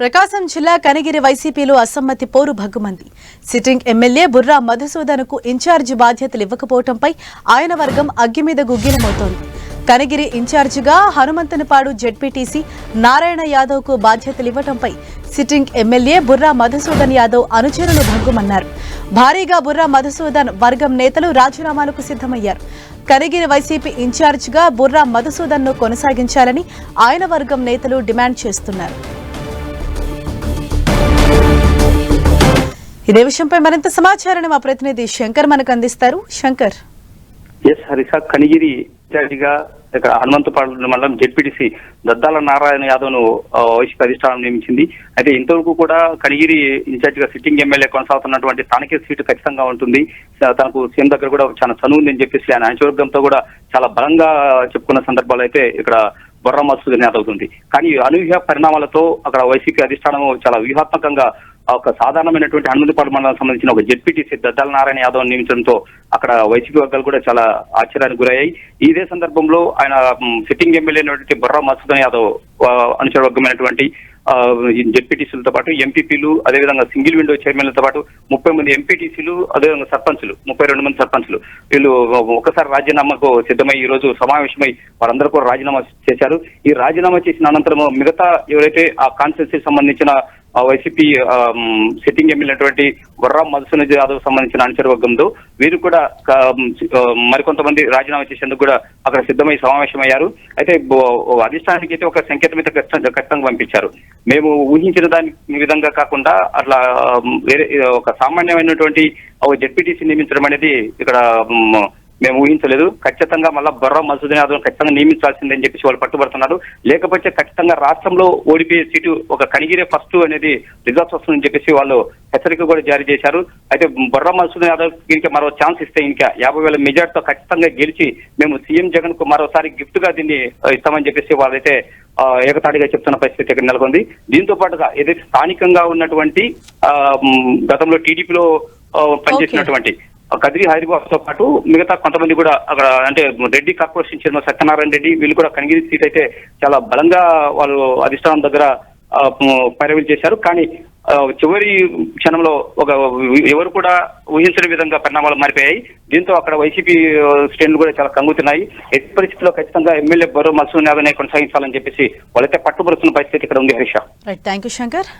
ప్రకాశం జిల్లా కనిగిరి వైసీపీలో అసమ్మతి పోరు భగ్గుమంది. సిట్టింగ్ ఎమ్మెల్యే బుర్రా మధుసూదన్కు ఇన్ఛార్జి బాధ్యతలు ఇవ్వకపోవడంపై ఆయన వర్గం అగ్గి మీద గుగ్గిలమవుతోంది. కనిగిరి ఇన్ఛార్జిగా హనుమంతనపాడు జెడ్పీటీసీ నారాయణ యాదవ్కు బాధ్యతలు ఇవ్వడంపై సిట్టింగ్ ఎమ్మెల్యే బుర్రా మధుసూదన్ యాదవ్ అనుచరులు భగ్గుమన్నారు. భారీగా బుర్రా మధుసూదన్ వర్గం నేతలు రాజీనామాలకు సిద్ధమయ్యారు. కనిగిరి వైసీపీ ఇన్ఛార్జిగా బుర్రా మధుసూదన్ను కొనసాగించాలని ఆయన వర్గం నేతలు డిమాండ్ చేస్తున్నారు. ఇదే విషయంపై మరింత సమాచారాన్ని మా ప్రతినిధి శంకర్ మనకు అందిస్తారు. శంకర్. ఎస్ హరిష కనిగిరి ఇన్ఛార్జిగా ఇక్కడ హనుమంతపాడు మండలం జెడ్పీటీసీ దద్దాల నారాయణ యాదవ్ను వైసీపీ అధిష్టానం నియమించింది. అయితే ఇంతవరకు కూడా కనిగిరి ఇన్ఛార్జిగా సిట్టింగ్ ఎమ్మెల్యే కొనసాగుతున్నటువంటి తనకే సీటు ఖచ్చితంగా ఉంటుంది. తనకు సీఎం దగ్గర కూడా చాలా చనువు ఉందని చెప్పేసి ఆయన అంచవర్గంతో కూడా చాలా బలంగా చెప్పుకున్న సందర్భాలు అయితే ఇక్కడ బొర్ర మసూద్ అవుతుంది కానీ అనూహ్య పరిణామాలతో అక్కడ వైసీపీ అధిష్టానం చాలా వ్యూహాత్మకంగా ఒక సాధారణమైనటువంటి హనుమంతపాడు మండలం సంబంధించిన ఒక జెడ్పీటీసీ దద్దాల నారాయణ యాదవ్ నియమించడంతో అక్కడ వైసీపీ వర్గాలు కూడా చాలా ఆశ్చర్యానికి గురయ్యాయి. ఇదే సందర్భంలో ఆయన సిట్టింగ్ ఎమ్మెల్యే అయినటువంటి బుర్రా మసూదన్ యాదవ్ అనుచరవర్గమైనటువంటి వర్గమైనటువంటి జెడ్పీటీసీలతో పాటు ఎంపీపీలు అదేవిధంగా సింగిల్ విండో చైర్మన్లతో పాటు ముప్పై మంది ఎంపీటీసీలు అదేవిధంగా సర్పంచులు ముప్పై రెండు మంది సర్పంచులు. వీళ్ళు ఒకసారి రాజీనామాకు సిద్ధమై ఈ రోజు సమావేశమై వారందరూ కూడా రాజీనామా చేశారు. ఈ రాజీనామా చేసిన అనంతరం మిగతా ఎవరైతే ఆ కాన్స్టిట్యూన్సీ సంబంధించిన వైసీపీ సిట్టింగ్ ఎమ్మెల్యే అయినటువంటి బొర్రా మధుసూన్ యాదవ్ సంబంధించిన అనుచరు వర్గంతో వీరు కూడా మరికొంతమంది రాజీనామా చేసేందుకు కూడా అక్కడ సిద్ధమై సమావేశమయ్యారు. అయితే అధిష్టానానికి అయితే ఒక సంకేతం అయితే ఖచ్చితంగా పంపించారు. మేము ఊహించిన దాని విధంగా కాకుండా అట్లా వేరే ఒక సామాన్యమైనటువంటి ఒక నియమించడం అనేది ఇక్కడ మేము ఊహించలేదు. ఖచ్చితంగా మళ్ళా బొర్రా మసూద్ యాదవ్ ఖచ్చితంగా నియమించాల్సిందని చెప్పేసి వాళ్ళు పట్టుబడుతున్నారు. లేకపోతే ఖచ్చితంగా రాష్ట్రంలో ఓడిపోయే సీటు ఒక కనిగిరే ఫస్ట్ అనేది రిజల్ట్స్ వస్తుందని చెప్పేసి వాళ్ళు హెచ్చరిక కూడా జారీ చేశారు. అయితే బొర్రా మసూద్ యాదవ్ ఇంకా మరో ఛాన్స్ ఇస్తే ఇంకా యాభై వేల మెజార్టీతో ఖచ్చితంగా గెలిచి మేము సీఎం జగన్కు మరోసారి గిఫ్ట్గా దీన్ని ఇస్తామని చెప్పేసి వాళ్ళైతే ఏకతాటిగా చెప్తున్న పరిస్థితి ఇక్కడ నెలకొంది. దీంతో పాటుగా ఏదైతే స్థానికంగా ఉన్నటువంటి ఆ, గతంలో టీడీపీలో పనిచేసినటువంటి కదిరి హైదరాబాద్తో పాటు మిగతా కొంతమంది కూడా అక్కడ అంటే రెడ్డి కార్పొరేషన్ చైర్మన్ సత్యనారాయణ రెడ్డి వీళ్ళు కూడా కనిగిరి సీట్ అయితే చాలా బలంగా వాళ్ళు అధిష్టానం దగ్గర ఆ, పైరవీలు చేశారు. కానీ చివరి క్షణంలో ఒక ఎవరు కూడా ఊహించని విధంగా పరిణామాలు మారిపోయాయి. దీంతో అక్కడ వైసీపీ శ్రేణులు కూడా చాలా కంగుతున్నాయి. ఎట్టి పరిస్థితుల్లో ఖచ్చితంగా ఎమ్మెల్యే బరో మసూన్ యాదవ్నే కొనసాగించాలని చెప్పేసి వాళ్ళైతే పట్టుబడుతున్న పరిస్థితి ఇక్కడ ఉంది Harish right thank you Shankar